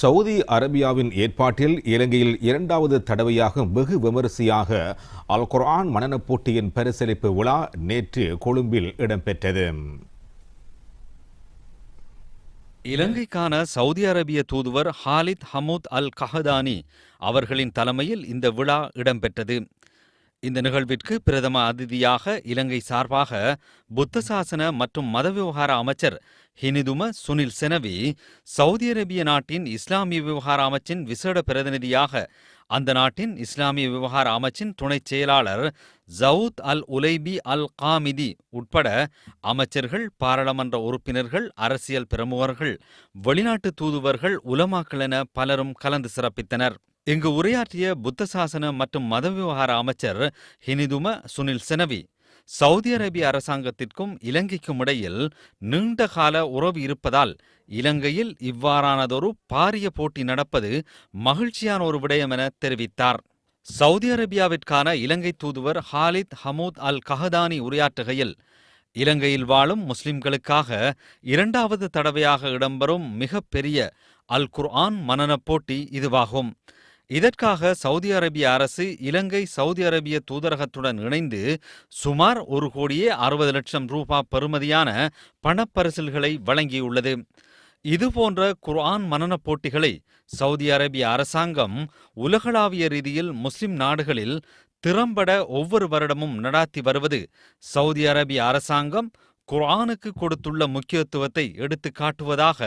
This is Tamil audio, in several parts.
சவுதி அரேபியாவின் ஏற்பாட்டில் இலங்கையில் இரண்டாவது தடவையாக வெகு விமரிசையாக அல் குர்ஆன் மனநப் போட்டியின் பரிசளிப்பு விழா நேற்று கொழும்பில் இடம்பெற்றது. இலங்கைக்கான சவுதி அரேபிய தூதுவர் ஹாலித் ஹமூத் அல் கஹதானி அவர்களின் தலைமையில் இந்த விழா இடம்பெற்றது. இந்த நிகழ்விற்கு பிரதம அதிதியாக இலங்கை சார்பாக புத்த சாசன மற்றும் மத விவகார அமைச்சர் ஹினிதும சுனில் செனவி சவுதி அரேபிய நாட்டின் இஸ்லாமிய விவகார அமைச்சின் விசேட பிரதிநிதியாக அந்த நாட்டின் இஸ்லாமிய விவகார அமைச்சின் துணைச் செயலாளர் ஜவுத் அல் உலைபி அல் காமிதி உட்பட அமைச்சர்கள் பாராளுமன்ற உறுப்பினர்கள் அரசியல் பிரமுகர்கள் வெளிநாட்டு தூதுவர்கள் உலமாக்கள் என பலரும் கலந்து சிறப்பித்தனர். இங்கு உரையாற்றிய புத்த சாசன மற்றும் மத விவகார அமைச்சர் ஹினிதும சுனில் செனவி சவுதி அரேபிய அரசாங்கத்திற்கும் இலங்கைக்கும் இடையில் நீண்ட கால உறவு இருப்பதால் இலங்கையில் இவ்வாறானதொரு பாரிய போட்டி நடப்பது மகிழ்ச்சியான ஒரு விடயம் என தெரிவித்தார். சவுதி அரேபியாவிற்கான இலங்கை தூதுவர் ஹாலித் ஹமூத் அல் கஹதானி உரையாற்றுகையில் இலங்கையில் வாழும் முஸ்லிம்களுக்காக இரண்டாவது தடவையாக இடம்பெறும் மிகப்பெரிய அல் குர்ஆன் மனனப் போட்டி இதுவாகும். இதற்காக சவுதி அரேபிய அரசு இலங்கை சவுதி அரேபிய தூதரகத்துடன் இணைந்து சுமார் ஒரு கோடியே அறுபது லட்சம் ரூபா பெறுமதியான பணப்பரிசில்களை வழங்கியுள்ளது. இதுபோன்ற குர்ஆன் மனனப் போட்டிகளை சவுதி அரேபிய அரசாங்கம் உலகளாவிய ரீதியில் முஸ்லிம் நாடுகளில் திறம்பட ஒவ்வொரு வருடமும் நடாத்தி வருவது சவுதி அரேபிய அரசாங்கம் குர்ஆனுக்கு கொடுத்துள்ள முக்கியத்துவத்தை எடுத்து காட்டுவதாக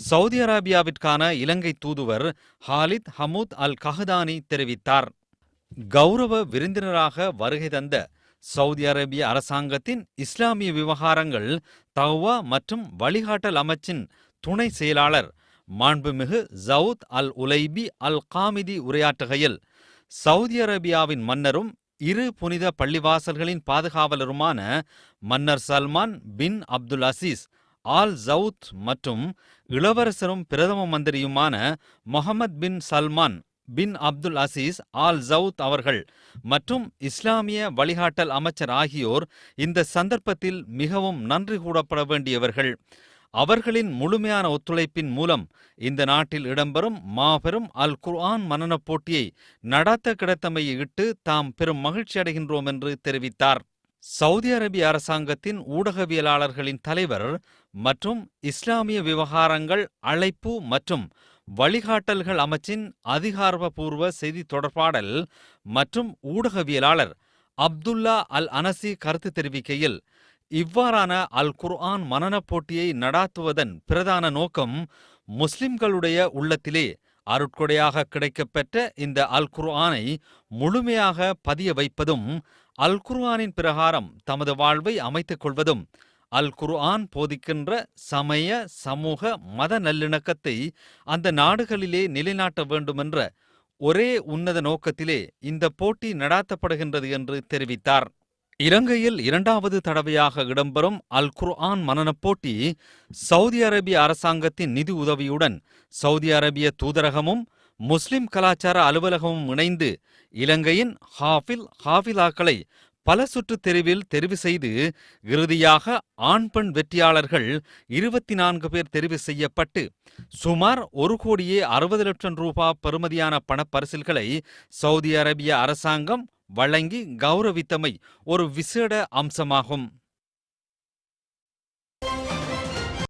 சவுதி அரேபியாவிற்கான இலங்கை தூதுவர் ஹாலித் ஹமூத் அல் கஹதானி தெரிவித்தார். கௌரவ விருந்தினராக வருகை தந்த சவுதி அரேபிய அரசாங்கத்தின் இஸ்லாமிய விவகாரங்கள் தௌவா மற்றும் வழிகாட்டல் அமைச்சின் துணை செயலாளர் மாண்புமிகு ஜவுத் அல் உலைபி அல் காமிதி உரையாற்றுகையில் சவுதி அரேபியாவின் மன்னரும் இரு புனித பள்ளிவாசல்களின் பாதுகாவலருமான மன்னர் Salman bin Abdul Aziz Al Saud மற்றும் இளவரசரும் பிரதம மந்திரியுமான Mohammed bin Salman bin Abdul Aziz Al Saud அவர்கள் மற்றும் இஸ்லாமிய வழிகாட்டல் அமைச்சர் ஆகியோர் இந்த சந்தர்ப்பத்தில் மிகவும் நன்றி கூடப்பட வேண்டியவர்கள். அவர்களின் முழுமையான ஒத்துழைப்பின் மூலம் இந்த நாட்டில் இடம்பெறும் மாபெரும் அல் குர்ஆன் மனனப் போட்டியை நடாத்த கிடைத்தமையை இட்டு தாம் பெரும் மகிழ்ச்சி அடைகின்றோம் என்று தெரிவித்தார். சவுதி அரேபிய அரசாங்கத்தின் ஊடகவியலாளர்களின் தலைவர் மற்றும் இஸ்லாமிய விவகாரங்கள் அழைப்பு மற்றும் வழிகாட்டல்கள் அமைச்சின் அதிகாரபூர்வ செய்தி தொடர்பாடல் மற்றும் ஊடகவியலாளர் அப்துல்லா அல் அனசி கருத்து தெரிவிக்கையில் இவ்வாறான அல் குர்ஆன் மனனப் போட்டியை நடாத்துவதன் பிரதான நோக்கம் முஸ்லிம்களுடைய உள்ளத்திலே அருட்கொடையாக கிடைக்கப்பெற்ற இந்த அல் குர்ஆனை முழுமையாக பதிய வைப்பதும் அல் குர்ஆனின் பிரகாரம் தமது வாழ்வை அமைத்துக் கொள்வதும் அல் குர்ஆன் போதிக்கின்ற சமய சமூக மத நல்லிணக்கத்தை அந்த நாடுகளிலே நிலைநாட்ட வேண்டுமென்ற ஒரே உன்னத நோக்கத்திலே இந்த போட்டி நடாத்தப்படுகின்றது என்று தெரிவித்தார். இலங்கையில் இரண்டாவது தடவையாக இடம்பெறும் அல் குர்ஆன் மனனப் போட்டி சவுதி அரேபிய அரசாங்கத்தின் நிதி உதவியுடன் சவுதி அரேபிய தூதரகமும் முஸ்லிம் கலாச்சார அலுவலகமும் இணைந்து இலங்கையின் ஹாஃபில் ஹாஃபிலாக்களை பல சுற்றுத் தெரிவில் தெரிவு செய்து இறுதியாக ஆண் பெண் வெற்றியாளர்கள் இருபத்தி நான்கு பேர் தெரிவு செய்யப்பட்டு சுமார் ஒரு கோடியே அறுபது லட்சம் ரூபாய் பெறுமதியான பணப்பரிசில்களை சவுதி அரேபிய அரசாங்கம் வழங்கி கௌரவித்தமை ஒரு விசேட அம்சமாகும்.